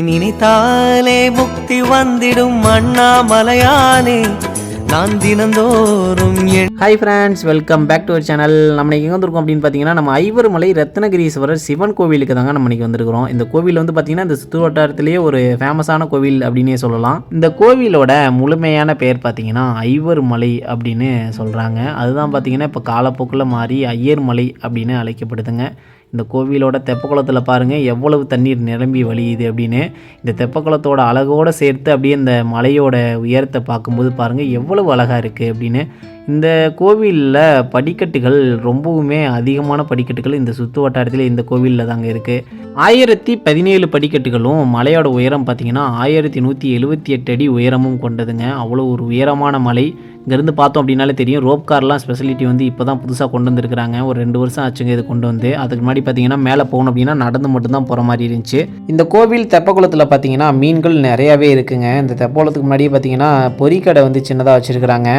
நினைத்தாலே முக்தி வந்திடும் அண்ணாமலையானே. நான் தினந்தோறும் hi friends welcome back to our channel நம்ம இன்னைக்கு எங்கே வந்திருக்கோம் அப்படின்னு பார்த்தீங்கன்னா நம்ம ஐவர்மலை ரத்னகிரீஸ்வரர் சிவன் கோவிலுக்கு தாங்க நம்ம இன்னைக்கு வந்திருக்கிறோம். இந்த கோவில் வந்து பார்த்தீங்கன்னா இந்த சுற்று வட்டாரத்திலேயே ஒரு ஃபேமஸான கோவில் அப்படின்னே சொல்லலாம். இந்த கோவிலோட முழுமையான பெயர் பார்த்தீங்கன்னா ஐவர்மலை அப்படின்னு சொல்கிறாங்க அதுதான் பார்த்தீங்கன்னா இப்போ காலப்போக்கில் மாறி ஐயர் மலை அப்படின்னு அழைக்கப்படுதுங்க. இந்த கோவிலோட தெப்பக்குளத்தில் பாருங்கள் எவ்வளவு தண்ணீர் நிரம்பி வழியுது அப்படின்னு. இந்த தெப்பக்குளத்தோட அழகோடு சேர்த்து அப்படியே இந்த மலையோட உயரத்தை பார்க்கும்போது பாருங்கள் எவ்வளவு அழகாக இருக்குது அப்படின்னு இந்த கோவிலில் படிக்கட்டுகள் ரொம்பவுமே அதிகமான படிக்கட்டுகள். இந்த சுற்று வட்டாரத்தில் இந்த கோவிலில் தாங்க இருக்குது ஆயிரத்தி பதினேழு படிக்கட்டுகளும் மலையோட உயரம் பார்த்தீங்கன்னா ஆயிரத்தி நூற்றி எழுபத்தி எட்டு அடி உயரமும் கொண்டதுங்க. அவ்வளோ ஒரு உயரமான மலை. இங்கேருந்து பார்த்தோம் அப்படின்னாலே தெரியும். ரோப் கார்லாம் ஸ்பெசிலிட்டி வந்து இப்போ தான் புதுசாக கொண்டு வந்திருக்கிறாங்க. ஒரு ரெண்டு வருஷம் ஆச்சுங்க இது கொண்டு வந்து. அதுக்கு முன்னாடி பார்த்தீங்கன்னா மேலே போகணும் அப்படின்னா நடந்து மட்டும்தான் போகிற மாதிரி இருந்துச்சு. இந்த கோவில் தெப்பக்குளத்தில் பார்த்தீங்கன்னா மீன்கள் நிறையாவே இருக்குங்க. இந்த தெப்பக்குளத்துக்கு முன்னாடியே பார்த்தீங்கன்னா பொறிக்கடை வந்து சின்னதாக வச்சுருக்கிறாங்க.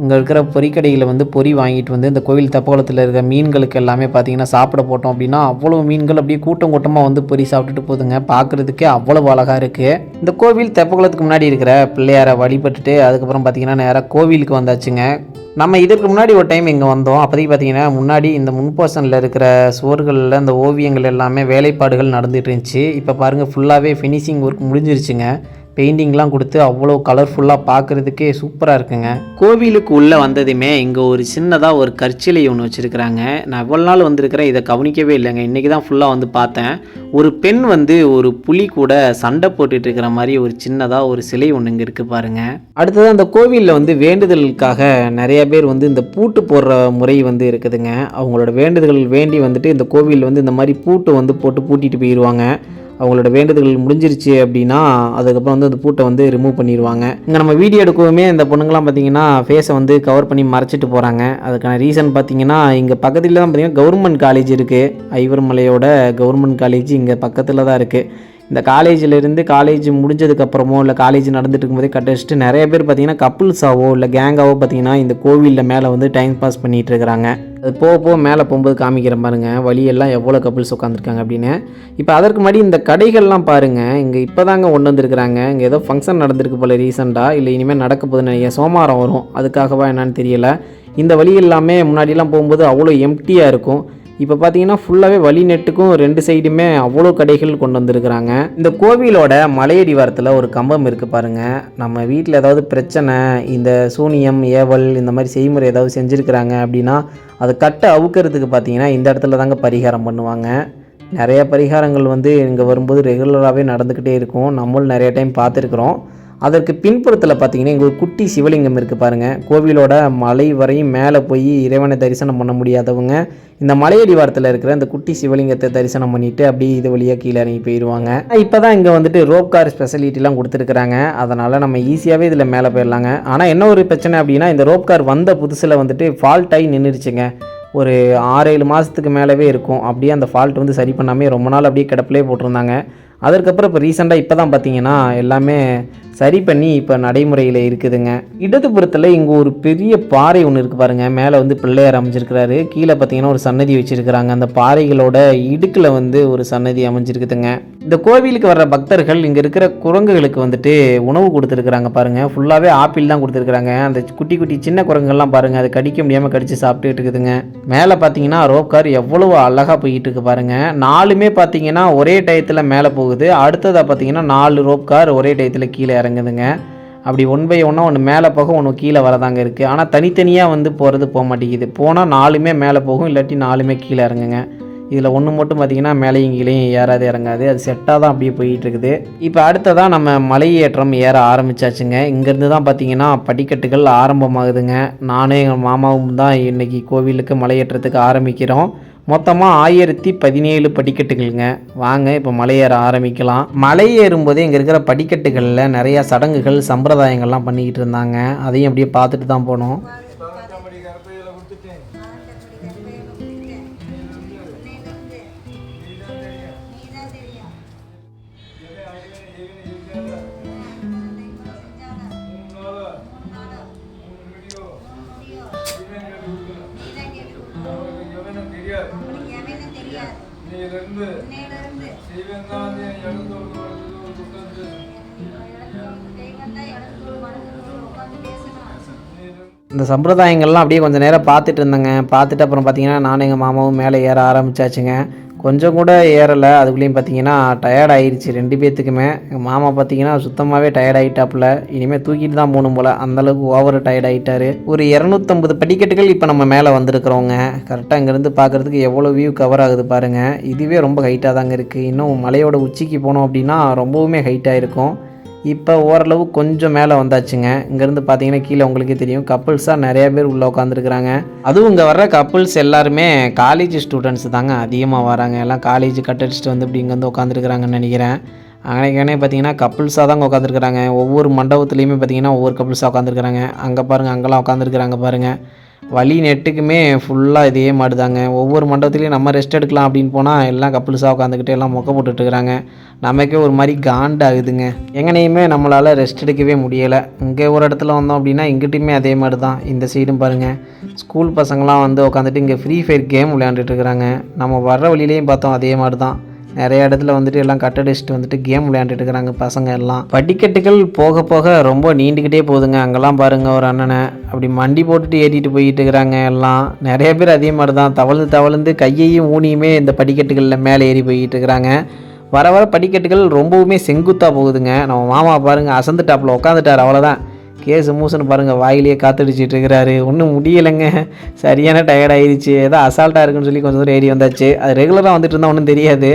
இங்கே இருக்கிற பொறிக்கடையில் வந்து பொறி வாங்கிட்டு வந்து இந்த கோவில் தெப்பக்குளத்தில் இருக்கிற மீன்களுக்கு எல்லாமே பார்த்தீங்கன்னா சாப்பிட போட்டோம் அப்படின்னா அவ்வளோ மீன்கள் அப்படியே கூட்டம் கூட்டமாக வந்து பொறி சாப்பிட்டுட்டு போதுங்க. பார்க்குறதுக்கே அவ்வளவு அழகாக இருக்குது இந்த கோவில் தெப்பக்குளத்துக்கு முன்னாடி இருக்கிற பிள்ளையாரை வழிபட்டுட்டு அதுக்கப்புறம் பார்த்தீங்கன்னா நேராக கோவிலுக்கு வந்தாச்சுங்க. நம்ம இதற்கு முன்னாடி ஒரு டைம் இங்கே வந்தோம். அப்போதைக்கு பார்த்தீங்கன்னா முன்னாடி இந்த முன்போர்ஷனில் இருக்கிற சுவர்களில் இந்த ஓவியங்கள் எல்லாமே வேலைப்பாடுகள் நடந்துகிட்டு இருந்துச்சு. இப்போ பாருங்கள் ஃபுல்லாகவே ஃபினிஷிங் ஒர்க் முடிஞ்சிருச்சுங்க. பெயிண்டிங்லாம் கொடுத்து அவ்வளோ கலர்ஃபுல்லாக பார்க்குறதுக்கே சூப்பராக இருக்குங்க. கோவிலுக்கு உள்ளே வந்ததுமே இங்கே ஒரு சின்னதாக ஒரு கற்சிலை ஒன்று வச்சுருக்குறாங்க. நான் எவ்வளோ நாள் வந்திருக்கிறேன் இதை கவனிக்கவே இல்லைங்க. இன்றைக்கி தான் ஃபுல்லாக வந்து பார்த்தேன். ஒரு பெண் வந்து ஒரு புலி கூட சண்டை போட்டுட்டு இருக்கிற மாதிரி ஒரு சின்னதாக ஒரு சிலை ஒன்று இங்கே இருக்குது பாருங்க. அடுத்தது அந்த கோவிலில் வந்து வேண்டுதலுக்காக நிறைய பேர் வந்து இந்த பூட்டு போடுற முறை வந்து இருக்குதுங்க. அவங்களோட வேண்டுதல்கள் வேண்டி வந்துட்டு இந்த கோவிலில் வந்து இந்த மாதிரி பூட்டு வந்து போட்டு பூட்டிட்டு போயிடுவாங்க அவங்களோட வேண்டுதல்கள் முடிஞ்சிருச்சு அப்படின்னா அதுக்கப்புறம் வந்து அந்த பூட்டை வந்து ரிமூவ் பண்ணிடுவாங்க இங்கே நம்ம வீடியோ எடுக்கவுமே இந்த பொண்ணுங்களாம் பார்த்தீங்கன்னா ஃபேஸை வந்து கவர் பண்ணி மறைச்சிட்டு போகிறாங்க அதுக்கான ரீசன் பார்த்தீங்கன்னா இங்கே பக்கத்தில் தான் பார்த்தீங்கன்னா கவர்மெண்ட் காலேஜ் இருக்குது ஐவர்மலையோட கவர்மெண்ட் காலேஜ் இங்கே பக்கத்தில் தான் இருக்குது இந்த காலேஜிலேருந்து காலேஜ் முடிஞ்சதுக்கப்புறமோ இல்லை காலேஜ் நடந்துட்டு இருக்கும்போதே கட் அடிச்சுட்டு நிறைய பேர் பார்த்தீங்கன்னா கப்புள்ஸாவோ இல்லை கேங்காவோ பார்த்தீங்கன்னா இந்த கோவிலில் மேலே வந்து டைம் பாஸ் பண்ணிகிட்டு இருக்கிறாங்க. அது போக போக மேலே போகும்போது காமிக்கிற பாருங்க வழியெல்லாம் எவ்வளோ கப்புள்ஸ் உட்காந்துருக்காங்க அப்படின்னு. இப்போ அதற்கு முன்னாடி இந்த கடைகள்லாம் பாருங்கள் இங்கே இப்போ தாங்க கொண்டு வந்திருக்கிறாங்க. இங்கே ஏதோ ஃபங்க்ஷன் நடந்திருக்கு போல ரீசெண்டாக இல்லை இனிமேல் நடக்க போகுதுன்னு நினைக்கிறேன். சோமாரம் வரும் அதுக்காகவா என்னன்னு தெரியலை. இந்த வழி எல்லாமே முன்னாடிலாம் போகும்போது அவ்வளோ எம்டியாக இருக்கும். இப்போ பார்த்தீங்கன்னா ஃபுல்லாகவே வழி நெட்டுக்கும் ரெண்டு சைடுமே அவ்வளோ கடைகள் கொண்டு வந்திருக்கிறாங்க. இந்த கோவிலோட மலையடிவாரத்தில் ஒரு கம்பம் இருக்குது பாருங்கள் நம்ம வீட்டில் ஏதாவது பிரச்சனை இந்த சூனியம் ஏவல் இந்த மாதிரி செய்முறை ஏதாவது செஞ்சுருக்கிறாங்க அப்படின்னா அதை கட்டை அவுக்கிறதுக்கு பார்த்தீங்கன்னா இந்த இடத்துல தாங்க பரிகாரம் பண்ணுவாங்க. நிறைய பரிகாரங்கள் வந்து இங்கே வரும்போது ரெகுலராகவே நடந்துக்கிட்டே இருக்கும். நம்மளும் நிறைய டைம் பார்த்துருக்குறோம். அதற்கு பின்புறத்தில் பார்த்தீங்கன்னா இங்கே ஒரு குட்டி சிவலிங்கம் இருக்குது பாருங்கள் கோவிலோட மலை வரையும் மேலே போய் இறைவனை தரிசனம் பண்ண முடியாதவங்க இந்த மலையடிவாரத்தில் இருக்கிற இந்த குட்டி சிவலிங்கத்தை தரிசனம் பண்ணிவிட்டு அப்படியே இது வழியாக கீழே இறங்கி போயிடுவாங்க இப்போ தான் இங்கே வந்துட்டு ரோப் கார் ஸ்பெஷலிட்டிலாம் கொடுத்துருக்குறாங்க. அதனால் நம்ம ஈஸியாகவே இதில் மேலே போயிடலாங்க ஆனால் என்ன ஒரு பிரச்சனை அப்படின்னா இந்த ரோப் கார் வந்த புதுசில் வந்துட்டு ஃபால்ட் ஆகி நின்றுடுச்சுங்க ஒரு ஆறு ஏழு மாதத்துக்கு மேலவே இருக்கும். அப்படியே அந்த ஃபால்ட் வந்து சரி பண்ணாமல் ரொம்ப நாள் அப்படியே கிடப்பிலே போட்டிருந்தாங்க. அதற்கப்புறம் இப்போ ரீசெண்டாக இப்போ தான் பார்த்தீங்கன்னா எல்லாமே சரி பண்ணி இப்போ நடைமுறையில் இருக்குதுங்க. இடதுபுறத்தில் இங்கே ஒரு பெரிய பாறை ஒன்று இருக்குது பாருங்கள் மேலே வந்து பிள்ளையார் அமைஞ்சிருக்கிறாரு. கீழே பார்த்தீங்கன்னா ஒரு சன்னதி வச்சுருக்கிறாங்க. அந்த பாறைகளோட இடுக்கில் வந்து ஒரு சன்னதி அமைஞ்சிருக்குதுங்க. இந்த கோவிலுக்கு வர்ற பக்தர்கள் இங்கே இருக்கிற குரங்குகளுக்கு வந்துட்டு உணவு கொடுத்துருக்குறாங்க பாருங்கள் ஃபுல்லாகவே ஆப்பிள் தான் கொடுத்துருக்குறாங்க. அந்த குட்டி குட்டி சின்ன குரங்குகள்லாம் பாருங்கள் அது கடிக்க முடியாமல் கடித்து சாப்பிட்டுட்டு இருக்குதுங்க. மேலே பார்த்தீங்கன்னா ரோப்கார் எவ்வளோ எவ்வளவு அழகாக போயிட்டு இருக்கு பாருங்கள் நாலுமே பார்த்தீங்கன்னா ஒரே டயத்தில் மேலே போகுது. அடுத்ததாக பார்த்தீங்கன்னா நாலு ரோப்கார் ஒரே டயத்தில் கீழே இறங்குதுங்க. அப்படி ஒன் பை ஒன்னாக ஒன்று மேலே போக ஒன்று கீழே வரதாங்க இருக்குது ஆனால் தனித்தனியாக வந்து போகிறது போக மாட்டேங்குது. போனால் நாலுமே மேலே போகும் இல்லாட்டி நாலுமே கீழே இறங்குங்க. இதில் ஒன்று மட்டும் பார்த்தீங்கன்னா மேலேயும் கீழேயும் ஏறாது இறங்காது. அது செட்டாக தான் அப்படியே போயிட்டு இருக்குது இப்போ அடுத்ததாக நம்ம மலையேற்றம் ஏற ஆரம்பிச்சாச்சுங்க. இங்கேருந்து தான் பார்த்தீங்கன்னா படிக்கட்டுகள் ஆரம்பமாகுதுங்க. நானும் எங்கள் மாமாவும் தான் இன்றைக்கி கோவிலுக்கு மலையேற்றத்துக்கு ஆரம்பிக்கிறோம். மொத்தமாக ஆயிரத்தி பதினேழு படிக்கட்டுகள்ங்க. வாங்க இப்போ மலையேற ஆரம்பிக்கலாம். மலையேறும்போதே இங்கே இருக்கிற படிக்கட்டுகளில் நிறையா சடங்குகள் சம்பிரதாயங்கள்லாம் பண்ணிக்கிட்டு இருந்தாங்க. அதையும் அப்படியே பார்த்துட்டு தான் போனோம். இந்த சம்பிரதாயங்கள்லாம் அப்படியே கொஞ்சம் நேரம் பார்த்துட்டு இருந்தேங்க. பார்த்துட்டு அப்புறம் பார்த்தீங்கன்னா நானும் எங்கள் மாமாவும் மேலே ஏற ஆரம்பித்தாச்சுங்க கொஞ்சம் கூட ஏறலை. அதுக்குள்ளேயும் பார்த்தீங்கன்னா டயர்ட் ஆயிடுச்சு ரெண்டு பேர்த்துக்குமே எங்கள் மாமா பார்த்தீங்கன்னா சுத்தமாகவே டயர்ட் ஆகிட்டாப்புல இனிமேல் தூக்கிட்டு தான் போகணும் போல். அந்தளவுக்கு ஓவர் டயர்ட் ஆகிட்டாரு ஒரு இரநூத்தம்பது படிக்கட்டுகள் இப்போ நம்ம மேலே வந்திருக்கிறோங்க. கரெக்டாக இங்கேருந்து பார்க்குறதுக்கு எவ்வளோ வியூ கவர் ஆகுது பாருங்கள் இதுவே ரொம்ப ஹைட்டாக தாங்க இருக்குது இன்னும் மலையோட உச்சிக்கு போனோம் அப்படின்னா ரொம்பவுமே ஹைட்டாக இருக்கும். இப்போ ஓரளவு கொஞ்சம் மேலே வந்தாச்சுங்க. இங்கேருந்து பார்த்தீங்கன்னா கீழே உங்களுக்கே தெரியும். கப்புள்ஸாக நிறையா பேர் உள்ளே உட்காந்துருக்குறாங்க. அதுவும் இங்கே வர்ற கப்புள்ஸ் எல்லாருமே காலேஜ் ஸ்டூடெண்ட்ஸ் தாங்க. அதிகமாக வராங்க. எல்லாம் காலேஜ் கட்டடிச்சிட்டு வந்து இப்படி இங்கேருந்து உட்காந்துருக்குறாங்கன்னு நினைக்கிறேன். அன்னைக்கானே பார்த்தீங்கன்னா கப்புள்ஸாக தாங்க உட்காந்துருக்குறாங்க. ஒவ்வொரு மண்டபத்துலேயுமே பார்த்தீங்கன்னா ஒவ்வொரு கப்புள்ஸாக உட்காந்துருக்குறாங்க. அங்கே பாருங்கள் அங்கெல்லாம் உட்காந்துருக்குறாங்க பாருங்கள் வழி நெட்டுக்குமே ஃபுல்லாக இதே மாடுதாங்க ஒவ்வொரு மண்டபத்துலேயும் நம்ம ரெஸ்ட் எடுக்கலாம் அப்படின்னு போனால் எல்லாம் கப்புள்ஸாக உட்காந்துக்கிட்டு எல்லாம் மொக்க போட்டுட்ருக்குறாங்க நமக்கே ஒரு மாதிரி காண்டாகுதுங்க எங்கனையுமே நம்மளால் ரெஸ்ட் எடுக்கவே முடியலை. இங்கே ஒரு இடத்துல வந்தோம் அப்படின்னா இங்கிட்டையுமே அதே மாதிரி தான் இந்த சைடும் பாருங்கள் ஸ்கூல் பசங்களாம் வந்து உட்காந்துட்டு இங்கே ஃப்ரீ ஃபயர் கேம் விளையாண்டுட்டு இருக்கிறாங்க. நம்ம வர்ற வழியிலையும் பார்த்தோம் அதே மாதிரி தான் நிறைய இடத்துல வந்துட்டு எல்லாம் கட்டடிச்சிட்டு வந்துட்டு கேம் விளையாண்டுட்டு இருக்கிறாங்க பசங்க எல்லாம். படிக்கட்டுகள் போக போக ரொம்ப நீண்டுக்கிட்டே போகுதுங்க. அங்கெல்லாம் பாருங்க ஒரு அண்ணனை அப்படி மண்டி போட்டுட்டு ஏறிட்டு போயிட்டு இருக்கிறாங்க எல்லாம். நிறைய பேர் அதே மாதிரி தான் தவழ்ந்து தவழ்ந்து கையையும் ஊனியுமே இந்த படிக்கட்டுகளில் மேலே ஏறி போயிட்டு இருக்கிறாங்க. வர வர படிக்கட்டுகள் ரொம்பவுமே செங்குத்தாக போகுதுங்க. நம்ம மாமா பாருங்க அசந்துட்டாப்புல உட்காந்துட்டார் அவ்வளோதான் கேஸு மூசுன்னு பாருங்கள் வாயிலேயே காத்தடிச்சிட்டு இருக்கிறாரு. ஒன்றும் முடியலைங்க. சரியான டயர்ட் ஆயிடுச்சு. ஏதோ அசால்ட்டாக இருக்குன்னு சொல்லி கொஞ்சம் தூரம் ஏறி வந்தாச்சு. அது ரெகுலராக வந்துட்டு இருந்தால் ஒன்றும் தெரியாது.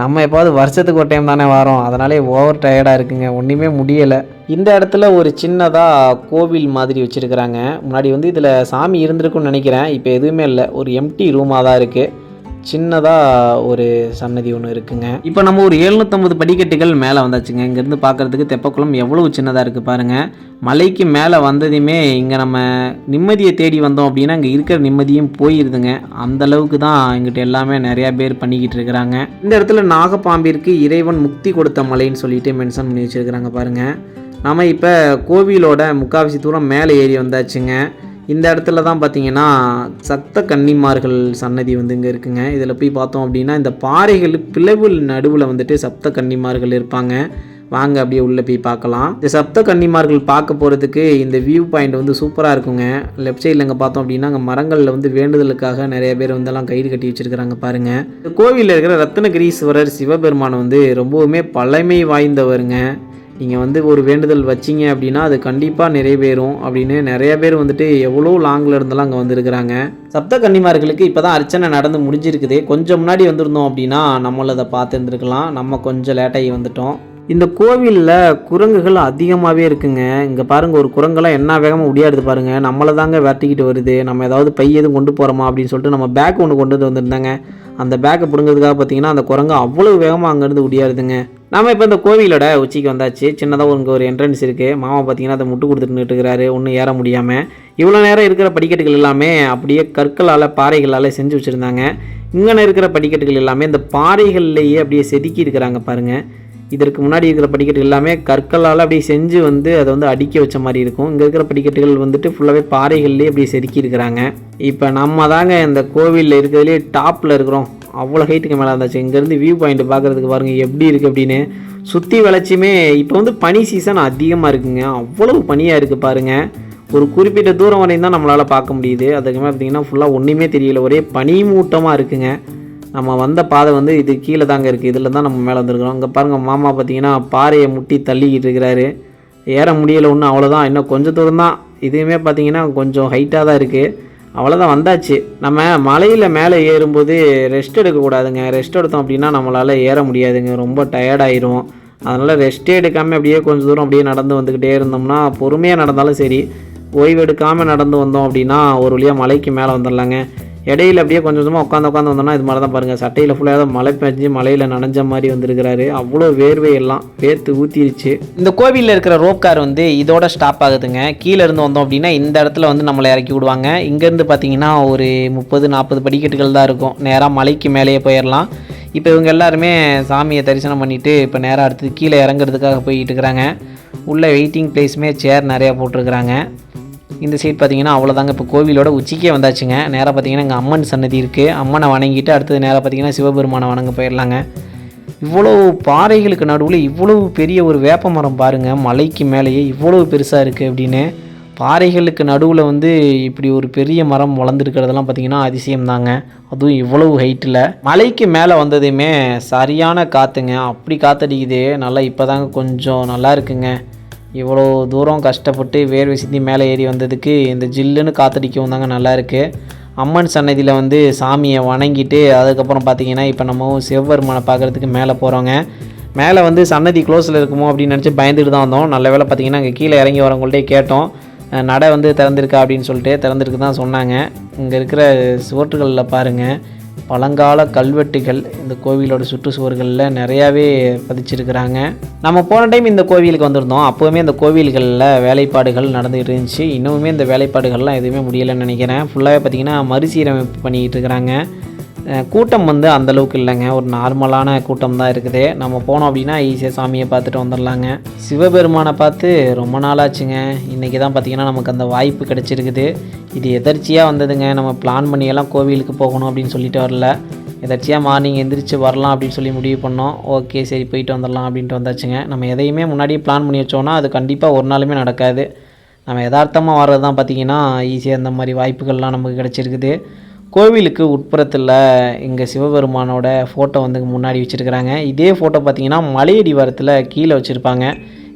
நம்ம எப்போது வருஷத்துக்கு ஒரு டைம் தானே வரோம். அதனாலே ஓவர் டயர்டாக இருக்குங்க. ஒன்றுமே முடியலை. இந்த இடத்துல ஒரு சின்னதாக கோவில் மாதிரி வச்சுருக்கிறாங்க. முன்னாடி வந்து இதில் சாமி இருந்திருக்குன்னு நினைக்கிறேன். இப்போ எதுவுமே இல்லை. ஒரு எம்டி ரூமாக தான் இருக்குது சின்னதாக ஒரு சன்னதி ஒன்று இருக்குங்க. இப்போ நம்ம ஒரு எழுநூற்றம்பது படிக்கட்டுகள் மேலே வந்தாச்சுங்க. இங்கேருந்து பார்க்குறதுக்கு தெப்பக்குளம் எவ்வளோ சின்னதாக இருக்குது பாருங்கள் மலைக்கு மேலே வந்ததையுமே இங்கே நம்ம நிம்மதியை தேடி வந்தோம் அப்படின்னா இங்கே இருக்கிற நிம்மதியும் போயிருதுங்க. அந்த அளவுக்கு தான் இங்கிட்ட எல்லாமே நிறையா பேர் பண்ணிக்கிட்டு இருக்கிறாங்க. இந்த இடத்துல நாகப்பாம்பிற்கு இறைவன் முக்தி கொடுத்த மலைன்னு சொல்லிட்டு மென்ஷன் பண்ணி வச்சுருக்கிறாங்க பாருங்கள் நம்ம இப்போ கோவிலோட முக்காவாசி தூரம் மேலே ஏறி வந்தாச்சுங்க. இந்த இடத்துல தான் பார்த்தீங்கன்னா சப்த கன்னிமார்கள் சன்னதி வந்து இங்கே இருக்குங்க. இதில் போய் பார்த்தோம் அப்படின்னா இந்த பாறைகள் பிளவு நடுவில் வந்துட்டு சப்த கன்னிமார்கள் இருப்பாங்க. வாங்க அப்படியே உள்ளே போய் பார்க்கலாம். இந்த சப்த கன்னிமார்கள் பார்க்க போகிறதுக்கு இந்த வியூ பாயிண்ட் வந்து சூப்பராக இருக்குங்க. லெஃப்ட் சைடில் இங்கே பார்த்தோம் அப்படின்னா அங்கே மரங்களில் வந்து வேண்டுதலுக்காக நிறைய பேர் வந்து எல்லாம் கயிறு கட்டி வச்சிருக்கிறாங்க பாருங்க. இந்த கோவிலில் இருக்கிற ரத்னகிரீஸ்வரர் சிவபெருமான் வந்து ரொம்பவுமே பழமை வாய்ந்தவருங்க. நீங்கள் வந்து ஒரு வேண்டுதல் வச்சீங்க அப்படின்னா அது கண்டிப்பாக நிறைவேறும் அப்படின்னு நிறைய பேர் வந்துட்டு எவ்வளோ லாங்கில் இருந்தெல்லாம் அங்கே வந்திருக்கிறாங்க. சப்த கன்னிமார்களுக்கு இப்போ தான் அர்ச்சனை நடந்து முடிஞ்சிருக்குது. கொஞ்சம் முன்னாடி வந்திருந்தோம் அப்படின்னா நம்மள அதை பார்த்துருந்துருக்கலாம் நம்ம கொஞ்சம் லேட்டாகி வந்துட்டோம். இந்த கோவிலில் குரங்குகள் அதிகமாகவே இருக்குங்க. இங்கே பாருங்கள் ஒரு குரங்கெல்லாம் என்ன வேகமாக உடையாடுது பாருங்கள் நம்மளை தாங்க வெட்டிக்கிட்டு வருது. நம்ம ஏதாவது பை எதுவும் கொண்டு போகிறோமா அப்படின்னு சொல்லிட்டு நம்ம பேக் ஒன்று கொண்டு வந்துருந்தாங்க. அந்த பேக்கை பிடுங்கிறதுக்காக பார்த்தீங்கன்னா அந்த குரங்கு அவ்வளோ வேகமாக அங்கேருந்து உடையாடுதுங்க நாம இப்போ இந்த கோவிலோட உச்சிக்கு வந்தாச்சு. சின்னதாக உங்களுக்கு ஒரு என்ட்ரன்ஸ் இருக்குது மாமா பார்த்தீங்கன்னா அதை முட்டு கொடுத்துட்டு நின்றுட்டுருக்கிறாரு ஒன்றும் ஏற முடியாமல் இவ்வளோ நேரம் இருக்கிற படிக்கட்டுகள் எல்லாமே அப்படியே கற்களால் பாறைகளால் செஞ்சு வச்சுருந்தாங்க. இங்கே இருக்கிற படிக்கட்டுகள் எல்லாமே இந்த பாறைகள்லேயே அப்படியே செதுக்கி இருக்கிறாங்க பாருங்கள் இதற்கு முன்னாடி இருக்கிற படிக்கட்டு எல்லாமே கற்களால் அப்படியே செஞ்சு வந்து அதை வந்து அடுக்கி வச்ச மாதிரி இருக்கும். இங்கே இருக்கிற படிக்கட்டுகள் வந்துட்டு ஃபுல்லாகவே பாறைகள்லேயே அப்படியே செதுக்கி இருக்கிறாங்க. இப்போ நம்ம தாங்க இந்த கோவிலில் இருக்கிறதுலே டாப்பில் இருக்கிறோம். அவ்வளோ ஹைட்டுக்கு மேலே இருந்தாச்சு. இங்கேருந்து வியூ பாயிண்ட் பார்க்குறதுக்கு பாருங்கள் எப்படி இருக்குது அப்படின்னு. சுற்றி வளைச்சுமே இப்போ வந்து பனி சீசன் அதிகமாக இருக்குங்க. அவ்வளவு பனியாக இருக்குது பாருங்கள் ஒரு குறிப்பிட்ட தூரம் வரையும் தான் நம்மளால் பார்க்க முடியுது. அதுக்கு மேலே பார்த்தீங்கன்னா ஃபுல்லாக ஒன்றுமே தெரியல. ஒரே பனி மூட்டமாக இருக்குங்க. நம்ம வந்த பாதை வந்து இது கீழே தாங்க இருக்குது இதில் தான் நம்ம மேலே வந்திருக்கிறோம். இங்கே பாருங்கள் மாமா பார்த்தீங்கன்னா பாறையை முட்டி தள்ளிக்கிட்டு இருக்கிறாரு ஏற முடியலை ஒன்றும் அவ்வளோதான் இன்னும் கொஞ்சம் தூரம் தான். இதுவுமே பார்த்தீங்கன்னா கொஞ்சம் ஹைட்டாக தான் இருக்குது அவ்வளோதான் வந்தாச்சு. நம்ம மலையில் மேலே ஏறும்போது ரெஸ்ட் எடுக்கக்கூடாதுங்க ரெஸ்ட் எடுத்தோம் அப்படின்னா நம்மளால் ஏற முடியாதுங்க. ரொம்ப டயர்டாயிரும் அதனால் ரெஸ்ட்டே எடுக்காமல் அப்படியே கொஞ்சம் தூரம் அப்படியே நடந்து வந்துக்கிட்டே இருந்தோம்னா பொறுமையாக நடந்தாலும் சரி ஓய்வு எடுக்காமல் நடந்து வந்தோம் அப்படின்னா ஒரு வழியாக மலைக்கு மேலே வந்துடலாங்க. இடையில அப்படியே கொஞ்சம் கொஞ்சமாக உட்காந்து உட்காந்து வந்தோம்னா இது மாதிரி தான் பாருங்கள் சட்டையில் ஃபுல்லாக ஏதோ மழை பெஞ்சு மலையில் நனைஞ்ச மாதிரி வந்திருக்கிறாரு. அவ்வளோ வேர்வை எல்லாம் வேர்த்து ஊற்றிருச்சு இந்த கோவிலில் இருக்கிற ரோப் கார் வந்து இதோட ஸ்டாப் ஆகுதுங்க. கீழே இருந்து வந்தோம் அப்படின்னா இந்த இடத்துல வந்து நம்மளை இறக்கி விடுவாங்க. இங்கேருந்து பார்த்தீங்கன்னா ஒரு முப்பது நாற்பது படிக்கட்டுகள் தான் இருக்கும். நேராக மலைக்கு மேலேயே போயிடலாம் இப்போ இவங்க எல்லாருமே சாமியை தரிசனம் பண்ணிவிட்டு இப்போ நேராக அடுத்து கீழே இறங்குறதுக்காக போய்கிட்டு இருக்கிறாங்க. உள்ள வெயிட்டிங் பிளேஸுமே சேர் நிறையா போட்டிருக்கிறாங்க. இந்த சைடு பார்த்தீங்கன்னா அவ்வளோதாங்க இப்போ கோவிலோட உச்சிக்கே வந்தாச்சுங்க. நேராக பார்த்தீங்கன்னா இங்கே அம்மன் சன்னதி இருக்குது அம்மனை வணங்கிட்டு அடுத்தது நேராக பார்த்தீங்கன்னா சிவபெருமானை வணங்க போயிடலாங்க இவ்வளோ பாறைகளுக்கு நடுவில் இவ்வளவு பெரிய ஒரு வேப்ப மரம் பாருங்கள் மலைக்கு மேலேயே இவ்வளவு பெருசாக இருக்குது அப்படின்னு. பாறைகளுக்கு நடுவில் வந்து இப்படி ஒரு பெரிய மரம் வளர்ந்துருக்கிறதெல்லாம் பார்த்தீங்கன்னா அதிசயம் தாங்க அதுவும் இவ்வளவு ஹைட்டில் மலைக்கு மேலே வந்ததுமே சரியான காற்றுங்க அப்படி காற்றடிக்குது நல்லா இப்போ தாங்க கொஞ்சம் நல்லா இருக்குங்க. இவ்வளோ தூரம் கஷ்டப்பட்டு வேர்வை சிந்தி மேலே ஏறி வந்ததுக்கு இந்த ஜில்லுன்னு காத்தடிக்கவும் தாங்க நல்லா இருக்குது அம்மன் சன்னதியில் வந்து சாமியை வணங்கிட்டு அதுக்கப்புறம் பார்த்தீங்கன்னா இப்போ நம்ம செவ்வருமானை பார்க்குறதுக்கு மேலே போகிறோங்க. மேலே வந்து சன்னதி க்ளோஸில் இருக்குமோ அப்படின்னு நினச்சி பயந்துட்டு தான் வந்தோம். நல்ல வேளை பார்த்தீங்கன்னா அங்கே கீழே இறங்கி வரவங்கள்ட்டே கேட்டோம். நடை வந்து திறந்திருக்கா அப்படின்னு சொல்லிட்டு திறந்திருக்கு தான் சொன்னாங்க. இங்கே இருக்கிற சுவற்றுகளில் பாருங்கள் பழங்கால கல்வெட்டுகள் இந்த கோவிலோட சுற்றுச்சுவர்களில் நிறையாவே பதிச்சிருக்கிறாங்க. நம்ம போன டைம் இந்த கோவிலுக்கு வந்திருந்தோம். அப்போவுமே இந்த கோவில்களில் வேலைப்பாடுகள் நடந்துகிட்டு இருந்துச்சு. இன்னுமே இந்த வேலைப்பாடுகள்லாம் எதுவுமே முடியலைன்னு நினைக்கிறேன். ஃபுல்லாகவே பார்த்திங்கன்னா மறுசீரமைப்பு பண்ணிக்கிட்டு இருக்கிறாங்க. கூட்டம் வந்து அந்த அளவுக்கு இல்லைங்க. ஒரு நார்மலான கூட்டம் தான் இருக்குது. நம்ம போனோம் அப்படின்னா ஈஸியாக சாமியை பார்த்துட்டு வந்துடலாங்க. சிவபெருமானை பார்த்து ரொம்ப நாளாச்சுங்க. இன்றைக்கி தான் பார்த்திங்கன்னா நமக்கு அந்த வாய்ப்பு கிடச்சிருக்குது. இது எதர்ச்சியாக வந்ததுங்க. நம்ம பிளான் பண்ணியெல்லாம் கோவிலுக்கு போகணும் அப்படின்னு சொல்லிட்டு வரல. எதாச்சியாக மார்னிங் எந்திரிச்சு வரலாம் அப்படின்னு சொல்லி முடிவு பண்ணோம். ஓகே சரி போயிட்டு வந்துடலாம் அப்படின்ட்டு வந்தாச்சுங்க. நம்ம எதையுமே முன்னாடியே பிளான் பண்ணி வச்சோன்னா அது கண்டிப்பாக ஒரு நாளுமே நடக்காது. நம்ம யதார்த்தமாக வர்றது தான் பார்த்திங்கன்னா ஈஸியாக இந்த மாதிரி வாய்ப்புகள்லாம் நமக்கு கிடச்சிருக்குது. கோவிலுக்கு உட்புறத்தில் இங்கே சிவபெருமானோட ஃபோட்டோ வந்து முன்னாடி வச்சுருக்கிறாங்க. இதே ஃபோட்டோ பார்த்தீங்கன்னா மலையடிவாரத்தில் கீழே வச்சுருப்பாங்க.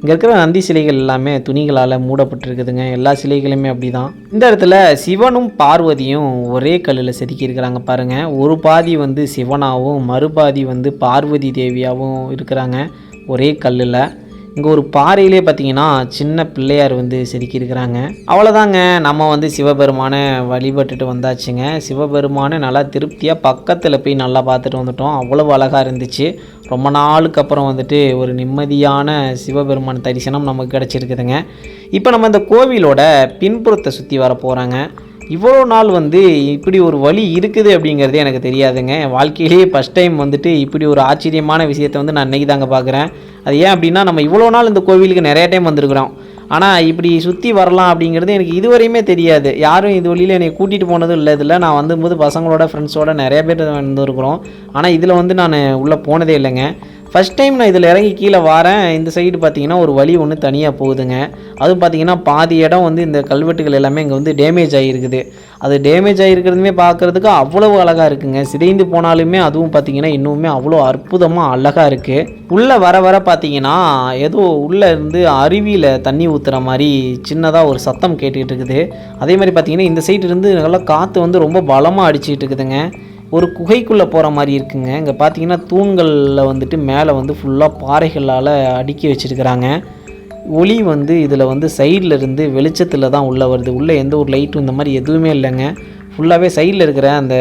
இங்கே இருக்கிற நந்தி சிலைகள் எல்லாமே துணிகளால் மூடப்பட்டிருக்குதுங்க. எல்லா சிலைகளுமே அப்படி தான் இந்த இடத்துல சிவனும் பார்வதியும் ஒரே கல்லில் செதுக்கியிருக்கிறாங்க பாருங்கள் ஒரு பாதி வந்து சிவனாகவும் மறுபாதி வந்து பார்வதி தேவியாகவும் இருக்கிறாங்க. ஒரே கல்லில். இங்கே ஒரு பாறையிலே பார்த்தீங்கன்னா சின்ன பிள்ளையார் வந்து செதுக்கியிருக்கிறாங்க. அவ்வளோதாங்க நம்ம வந்து சிவபெருமானை வழிபட்டுட்டு வந்தாச்சுங்க. சிவபெருமானை நல்லா திருப்தியாக பக்கத்தில் போய் நல்லா பார்த்துட்டு வந்துட்டோம். அவ்வளவு அழகாக இருந்துச்சு. ரொம்ப நாளுக்கு அப்புறம் வந்துட்டு ஒரு நிம்மதியான சிவபெருமான் தரிசனம் நமக்கு கிடச்சிருக்குதுங்க. இப்போ நம்ம இந்த கோவிலோட பின்புறத்தை சுற்றி வர போகிறாங்க இவ்வளோ நாள் வந்து இப்படி ஒரு வழி இருக்குது அப்படிங்கிறது எனக்கு தெரியாதுங்க. வாழ்க்கையிலேயே ஃபஸ்ட் டைம் வந்துட்டு இப்படி ஒரு ஆச்சரியமான விஷயத்தை வந்து நான் இன்றைக்கி தாங்க பார்க்குறேன் அது ஏன் அப்படின்னா நம்ம இவ்வளோ நாள் இந்த கோவிலுக்கு நிறைய டைம் வந்திருக்கிறோம். ஆனால் இப்படி சுற்றி வரலாம் அப்படிங்கிறது எனக்கு இதுவரையுமே தெரியாது. யாரும் இது வழியில் என்னை கூட்டிகிட்டு போனதும் இல்லை. இதில் நான் வந்தபோது பசங்களோட ஃப்ரெண்ட்ஸோட நிறைய பேர் வந்துருக்குறோம். ஆனால் இதில் வந்து நான் உள்ளே போனதே இல்லைங்க. ஃபஸ்ட் டைம் நான் இதில் இறங்கி கீழே வரேன். இந்த சைடு பார்த்தீங்கன்னா ஒரு வழி ஒன்று தனியாக போகுதுங்க. அதுவும் பார்த்தீங்கன்னா பாதி இடம் வந்து இந்த கல்வெட்டுகள் எல்லாமே இங்கே வந்து டேமேஜ் ஆகிருக்குது அது டேமேஜ் ஆகிருக்கிறதுமே பார்க்குறதுக்கு அவ்வளவு அழகாக இருக்குங்க. சிதைந்து போனாலுமே அதுவும் பார்த்தீங்கன்னா இன்னுமே அவ்வளோ அற்புதமாக அழகாக இருக்குது உள்ளே வர வர பார்த்தீங்கன்னா ஏதோ உள்ளே இருந்து அருவியில் தண்ணி ஊற்றுற மாதிரி சின்னதாக ஒரு சத்தம் கேட்டுக்கிட்டு இருக்குது. அதே மாதிரி பார்த்தீங்கன்னா இந்த சைடு இருந்து நல்லா காற்று வந்து ரொம்ப பலமாக அடிச்சிக்கிட்டு இருக்குதுங்க. ஒரு குகைக்குள்ளே போகிற மாதிரி இருக்குங்க. இங்கே பார்த்தீங்கன்னா தூண்களில் வந்துட்டு மேலே வந்து ஃபுல்லாக பாறைகளால் அடுக்கி வச்சுருக்கிறாங்க. ஒளி வந்து இதில் வந்து சைடில் இருந்து வெளிச்சத்தில் தான் உள்ளே வருது. உள்ளே எந்த ஒரு லைட்டும் இந்த மாதிரி எதுவுமே இல்லைங்க. ஃபுல்லாகவே சைடில் இருக்கிற அந்த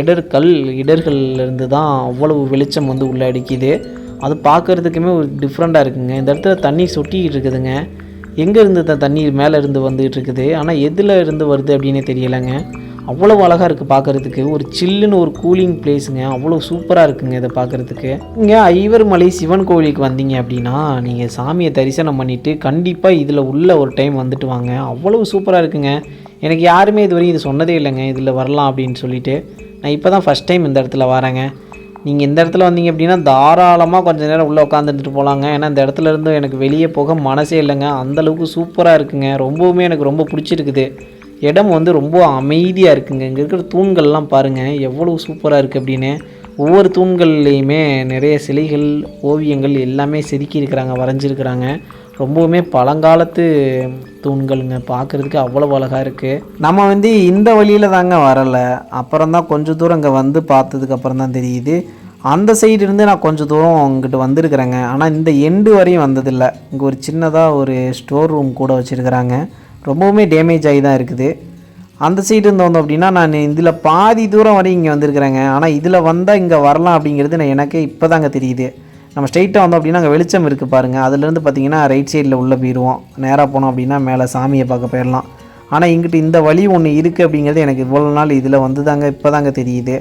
இடர் கல் இடர்கள்லேருந்து தான் அவ்வளவு வெளிச்சம் வந்து உள்ளே அடிக்குது. அது பார்க்குறதுக்குமே ஒரு டிஃப்ரெண்ட்டாக இருக்குங்க. இந்த இடத்துல தண்ணி சொட்டிக்கிட்டு இருக்குதுங்க. எங்கேருந்து தான் தண்ணி தண்ணீர் மேலே இருந்து வந்துகிட்டு இருக்குது? ஆனால் எதில் இருந்து வருது அப்படின்னே தெரியலைங்க. அவ்வளோ அழகாக இருக்குது பார்க்குறதுக்கு ஒரு சில்லுன்னு ஒரு கூலிங் பிளேஸுங்க அவ்வளோ சூப்பராக இருக்குங்க இதை பார்க்குறதுக்கு இங்கே ஐவர்மலை சிவன் கோவிலுக்கு வந்தீங்க அப்படின்னா நீங்கள் சாமியை தரிசனம் பண்ணிவிட்டு கண்டிப்பாக இதில் உள்ள ஒரு டைம் வந்துட்டு வாங்க. அவ்வளோ சூப்பராக இருக்குங்க. எனக்கு யாருமே இது வரையும் இது சொன்னதே இல்லைங்க. இதில் வரலாம் அப்படின்னு சொல்லிட்டு. நான் இப்போ தான் ஃபஸ்ட் டைம் இந்த இடத்துல வரேங்க. நீங்கள் இந்த இடத்துல வந்தீங்க அப்படின்னா தாராளமாக கொஞ்சம் நேரம் உள்ளே உட்காந்துட்டு போகலாங்க ஏன்னா இந்த இடத்துல இருந்து எனக்கு வெளியே போக மனசே இல்லைங்க. அந்தளவுக்கு சூப்பராக இருக்குங்க. ரொம்பவுமே எனக்கு ரொம்ப பிடிச்சிருக்குது. இடம் வந்து ரொம்ப அமைதியாக இருக்குங்க. இங்கே இருக்கிற தூண்கள்லாம் பாருங்கள் எவ்வளோ சூப்பராக இருக்குது அப்படின்னு. ஒவ்வொரு தூண்கள்லேயுமே நிறைய சிலைகள் ஓவியங்கள் எல்லாமே செதுக்கி இருக்கிறாங்க வரைஞ்சிருக்கிறாங்க. ரொம்பவுமே பழங்காலத்து தூண்களுங்க பார்க்குறதுக்கு அவ்வளோ அழகாக இருக்குது நம்ம வந்து இந்த வழியில் தாங்க வரலை. அப்புறம் தான் கொஞ்சம் தூரம் இங்கே வந்து பார்த்ததுக்கப்புறம் தான் தெரியுது. அந்த சைடு இருந்து நான் கொஞ்சம் தூரம் இங்கிட்டு வந்திருக்கிறேங்க. ஆனால் இந்த எண்டு வரையும் வந்ததில்லை. இங்கே ஒரு சின்னதாக ஒரு ஸ்டோர் ரூம் கூட வச்சுருக்கிறாங்க. ரொம்பவுமே டேமேஜ் ஆகி தான் இருக்குது. அந்த சைடு இருந்து வந்தோம் அப்படின்னா நான் இதில் பாதி தூரம் வரையும் இங்கே வந்திருக்கிறேங்க. ஆனால் இதில் வந்தால் இங்கே வரலாம் அப்படிங்கிறது நான் எனக்கு இப்போ தாங்க தெரியுது. நம்ம ஸ்ட்ரைட்டாக வந்தோம் அப்படின்னா அங்கே வெளிச்சம் இருக்குது பாருங்கள் அதுலேருந்து பார்த்தீங்கன்னா ரைட் சைடில் உள்ளே போயிடுவோம் நேராக போனோம் அப்படின்னா மேலே சாமியை பார்க்க போயிடலாம் ஆனால் இங்கிட்டு இந்த வழி ஒன்று இருக்குது அப்படிங்கிறது எனக்கு இவ்வளோ நாள் இதில் வந்து தாங்க இப்போ தாங்க தெரியுது.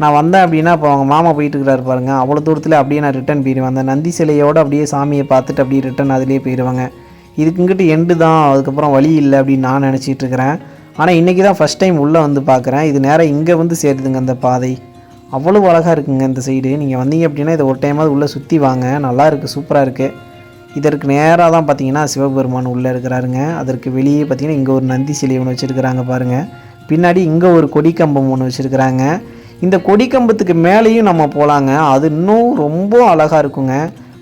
நான் வந்தேன் அப்படின்னா இப்போ அவங்க மாமா போயிட்டுருக்கிறாரு பாருங்கள் பாருங்க. அவ்வளோ தூரத்தில் அப்படியே நான் ரிட்டன் போயிடுவேன் அந்த நந்தி சிலையோடு அப்படியே சாமியை பார்த்துட்டு அப்படியே ரிட்டன் அதிலே போயிடுவாங்க இதுக்குங்கிட்டு எண்டு தான் அதுக்கப்புறம் வழி இல்லை அப்படின்னு நான் நினச்சிட்டு இருக்கிறேன். ஆனால் இன்றைக்கி தான் ஃபஸ்ட் டைம் உள்ளே வந்து பார்க்குறேன். இது நேராக இங்கே வந்து சேருதுங்க அந்த பாதை. அவ்வளோ அழகாக இருக்குங்க இந்த சைடு நீங்கள் வந்தீங்க அப்படின்னா இதை ஒரு டைமாவது உள்ளே சுற்றி வாங்க. நல்லா இருக்குது சூப்பராக இருக்குது இதற்கு நேராக தான் பார்த்தீங்கன்னா சிவபெருமான் உள்ளே இருக்கிறாருங்க. அதற்கு வெளியே பார்த்தீங்கன்னா இங்கே ஒரு நந்தி சிலை ஒன்று வச்சுருக்கிறாங்க பாருங்கள் பின்னாடி இங்கே ஒரு கொடிக்கம்பம் ஒன்று வச்சுருக்கிறாங்க. இந்த கொடிக்கம்பத்துக்கு மேலேயும் நம்ம போகலாங்க அது இன்னும் ரொம்ப அழகாக இருக்குங்க.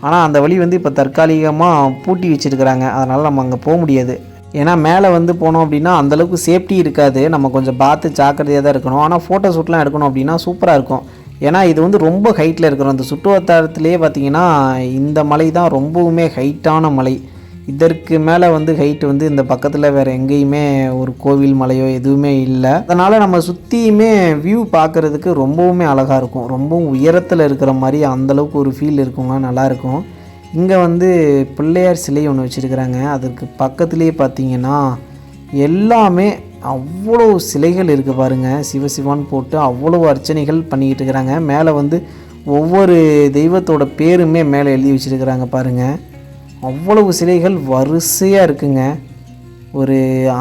ஆனால் அந்த வழி வந்து இப்போ தற்காலிகமாக பூட்டி வச்சுருக்கிறாங்க. அதனால் நம்ம அங்கே போக முடியாது. ஏன்னா மேலே வந்து போனோம் அப்படின்னா அந்தளவுக்கு சேஃப்டி இருக்காது. நம்ம கொஞ்சம் பார்த்து ஜாக்கிரதையாக தான் இருக்கணும். ஆனால் ஃபோட்டோ ஷூட்லாம் எடுக்கணும் அப்படின்னா சூப்பராக இருக்கும். ஏன்னா இது வந்து ரொம்ப ஹைட்டில் இருக்கிறோம் அந்த சுற்று வட்டாரத்துலேயே பார்த்தீங்கன்னா இந்த மலை தான் ரொம்பவுமே ஹைட்டான மலை. இதற்கு மேலே வந்து ஹைட் வந்து இந்த பக்கத்தில் வேறு எங்கேயுமே ஒரு கோவில் மலையோ எதுவுமே இல்லை. அதனால் நம்ம சுற்றியுமே வியூ பார்க்குறதுக்கு ரொம்பவுமே அழகாக இருக்கும். ரொம்பவும் உயரத்தில் இருக்கிற மாதிரி அந்தளவுக்கு ஒரு ஃபீல் இருக்குங்க நல்லாயிருக்கும் இங்கே வந்து பிள்ளையார் சிலை ஒன்று வச்சுருக்கிறாங்க. அதற்கு பக்கத்துலேயே பார்த்தீங்கன்னா எல்லாமே அவ்வளோ சிலைகள் இருக்குது பாருங்கள் சிவசிவான் போட்டு அவ்வளோ அர்ச்சனைகள் பண்ணிக்கிட்டு இருக்கிறாங்க. மேலே வந்து ஒவ்வொரு தெய்வத்தோட பேருமே மேலே எழுதி வச்சுருக்கிறாங்க பாருங்கள் அவ்வளவு சிலைகள் வரிசையாக இருக்குங்க. ஒரு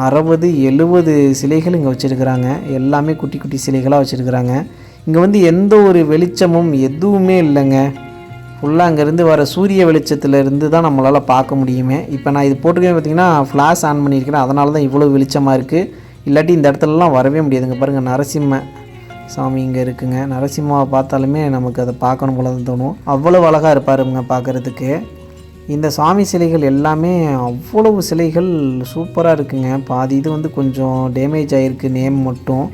அறுபது எழுபது சிலைகள் இங்கே வச்சுருக்கிறாங்க. எல்லாமே குட்டி குட்டி சிலைகளாக வச்சுருக்கிறாங்க. இங்கே வந்து எந்த ஒரு வெளிச்சமும் எதுவுமே இல்லைங்க. ஃபுல்லாக அங்கேருந்து வர சூரிய வெளிச்சத்துலேருந்து தான் நம்மளால் பார்க்க முடியுமே. இப்போ நான் இது போட்டிருக்கேன் பார்த்தீங்கன்னா ஃப்ளாஷ் ஆன் பண்ணியிருக்கிறேன். அதனால தான் இவ்வளோ வெளிச்சமாக இருக்குது இல்லாட்டி இந்த இடத்துலலாம் வரவே முடியாதுங்க. பாருங்கள் நரசிம்ம சாமி இங்கே இருக்குங்க. நரசிம்மாவை பார்த்தாலுமே நமக்கு அதை பார்க்கணும் போல தான் தோணும். அவ்வளோ அழகாக இருப்பாருங்க பார்க்குறதுக்கு. இந்த சாமி சிலைகள் எல்லாமே அவ்வளவு சிலைகள் சூப்பராக இருக்குங்க. பாதி இது வந்து கொஞ்சம் டேமேஜ் ஆகிருக்கு நேம் மட்டும்.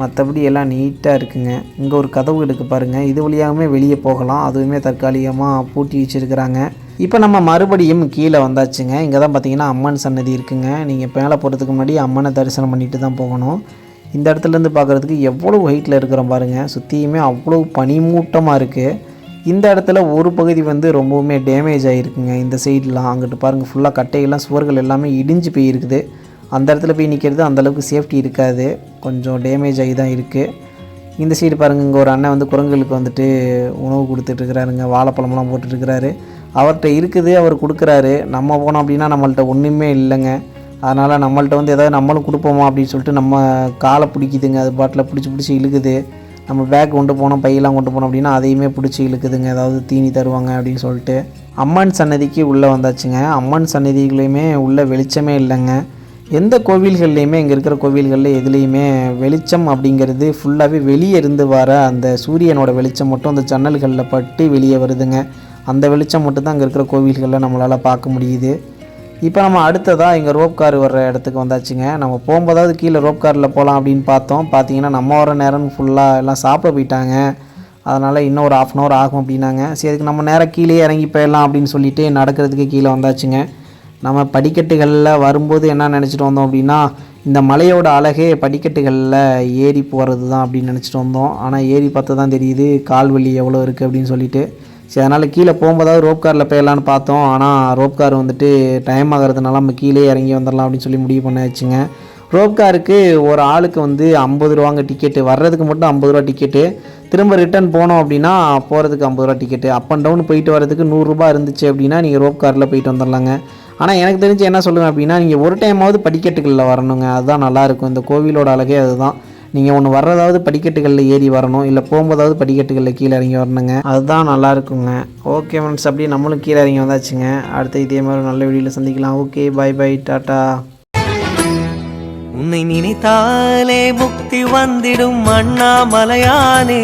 மற்றபடி எல்லாம் நீட்டாக இருக்குங்க. இங்கே ஒரு கதவு எடுக்கு பாருங்கள் இது வழியாகவுமே வெளியே போகலாம். அதுவுமே தற்காலிகமாக பூட்டி வச்சுருக்கிறாங்க. இப்போ நம்ம மறுபடியும் கீழே வந்தாச்சுங்க. இங்கே தான் பார்த்தீங்கன்னா அம்மன் சன்னதி இருக்குங்க. நீங்கள் மேலே போகிறதுக்கு முன்னாடி அம்மனை தரிசனம் பண்ணிட்டு தான் போகணும். இந்த இடத்துலேருந்து பார்க்குறதுக்கு எவ்வளோ ஹைட்டில் இருக்கிறோம் பாருங்கள் சுற்றியுமே அவ்வளோ பனிமூட்டமாக இருக்குது இந்த இடத்துல ஒரு பகுதி வந்து ரொம்பவுமே டேமேஜ் ஆகிருக்குங்க இந்த சைட்லாம் அங்கிட்டு பாருங்கள் ஃபுல்லாக கட்டையெல்லாம் சுவர்கள் எல்லாமே இடிஞ்சு போயிருக்குது. அந்த இடத்துல போய் நிற்கிறது அந்தளவுக்கு சேஃப்டி இருக்காது. கொஞ்சம் டேமேஜ் ஆகி தான் இருக்குது இந்த சைடு பாருங்கள் இங்கே ஒரு அண்ணன் வந்து குரங்குகளுக்கு வந்துட்டு உணவு கொடுத்துட்ருக்கிறாருங்க வாழைப்பழம்லாம் போட்டுட்ருக்கிறாரு அவர்கிட்ட இருக்குது அவர் கொடுக்குறாரு. நம்ம போனோம் அப்படின்னா நம்மள்ட்ட ஒன்றுமே இல்லைங்க. அதனால் நம்மள்ட்ட வந்து எதாவது நம்மளும் கொடுப்போமா அப்படின்னு சொல்லிட்டு நம்ம காலை பிடிக்குதுங்க. அது பாட்டில் பிடிச்சி பிடிச்சி இழுக்குது. நம்ம பேக் கொண்டு போனோம் பையெல்லாம் கொண்டு போனோம் அப்படின்னா அதையுமே பிடிச்சி இழுக்குதுங்க. ஏதாவது தீனி தருவாங்க அப்படின்னு சொல்லிட்டு. அம்மன் சன்னதிக்கு உள்ளே வந்தாச்சுங்க. அம்மன் சன்னதிகளையுமே உள்ள வெளிச்சமே இல்லைங்க. எந்த கோவில்கள்லையுமே இங்கே இருக்கிற கோவில்களில் எதுலேயுமே வெளிச்சம் அப்படிங்கிறது ஃபுல்லாகவே வெளியே இருந்து வர அந்த சூரியனோட வெளிச்சம் மட்டும் அந்த ஜன்னல்களில் பட்டு வெளியே வருதுங்க. அந்த வெளிச்சம் மட்டும் தான் அங்கே இருக்கிற கோவில்களில் நம்மளால் பார்க்க முடியுது. இப்போ நம்ம அடுத்ததாக இங்கே ரோப் கார் வர்ற இடத்துக்கு வந்தாச்சுங்க. நம்ம போகும்போதாவது கீழே ரோப் காரில் போகலாம் அப்படின்னு பார்த்தோம். பார்த்தீங்கன்னா நம்ம வர நேரம் ஃபுல்லாக எல்லாம் சாப்பிட போயிட்டாங்க. அதனால் இன்னும் ஒரு ஆஃப் அன் ஹவர் ஆகும் அப்படின்னாங்க. சரி அதுக்கு நம்ம நேராக கீழே இறங்கி போயிடலாம் அப்படின்னு சொல்லிட்டு நடக்கிறதுக்கு கீழே வந்தாச்சுங்க. நம்ம படிக்கட்டுகளில் வரும்போது என்ன நினச்சிட்டு வந்தோம் அப்படின்னா இந்த மலையோட அழகே படிக்கட்டுகளில் ஏறி போகிறது தான் அப்படின்னு நினச்சிட்டு வந்தோம். ஆனால் ஏறி பார்த்து தான் தெரியுது கால் வலி எவ்வளோ இருக்குது அப்படின்னு சொல்லிட்டு. சரி அதனால் கீழே போகும்போதாவது ரோப் காரில் போயிடலான்னு பார்த்தோம். ஆனால் ரோப் கார் வந்துட்டு டைம் ஆகிறதுனால நம்ம கீழே இறங்கி வந்துடலாம் அப்படின்னு சொல்லி முடிவு பண்ணாச்சுங்க. ரோப் காருக்கு ஒரு ஆளுக்கு வந்து ஐம்பது ரூபாங்க டிக்கெட்டு வர்றதுக்கு மட்டும் ஐம்பது ரூபா டிக்கெட்டு திரும்ப ரிட்டர்ன் போனோம் அப்படின்னா போகிறதுக்கு ஐம்பது ரூபா டிக்கெட்டு அப் அண்ட் டவுன் போயிட்டு வரதுக்கு நூறுரூபா இருந்துச்சு அப்படின்னா நீங்கள் ரோப் காரில் போயிட்டு வந்துடலாங்க. ஆனால் எனக்கு தெரிஞ்சு என்ன சொல்லுவேன் அப்படின்னா நீங்கள் ஒரு டைமாவது படிக்கட்டுகளில் வரணுங்க. அதுதான் நல்லாயிருக்கும் இந்த கோவிலோட அழகே அதுதான். நீங்கள் ஒன்று வர்றதாவது படிக்கட்டுகளில் ஏறி வரணும் இல்லை போகும்போதாவது படிக்கட்டுகளில் கீழே இறங்கி வரணுங்க. அதுதான் நல்லா இருக்குங்க. ஓகே ஃப்ரெண்ட்ஸ் அப்படியே நம்மளும் கீழே இறங்கி வந்தாச்சுங்க. அடுத்து இதே மாதிரி நல்ல வீடியோவில் சந்திக்கலாம். ஓகே பை பை டாட்டா உன்னை நினைத்தாலே முக்தி வந்திடும் அண்ணாமலையானே.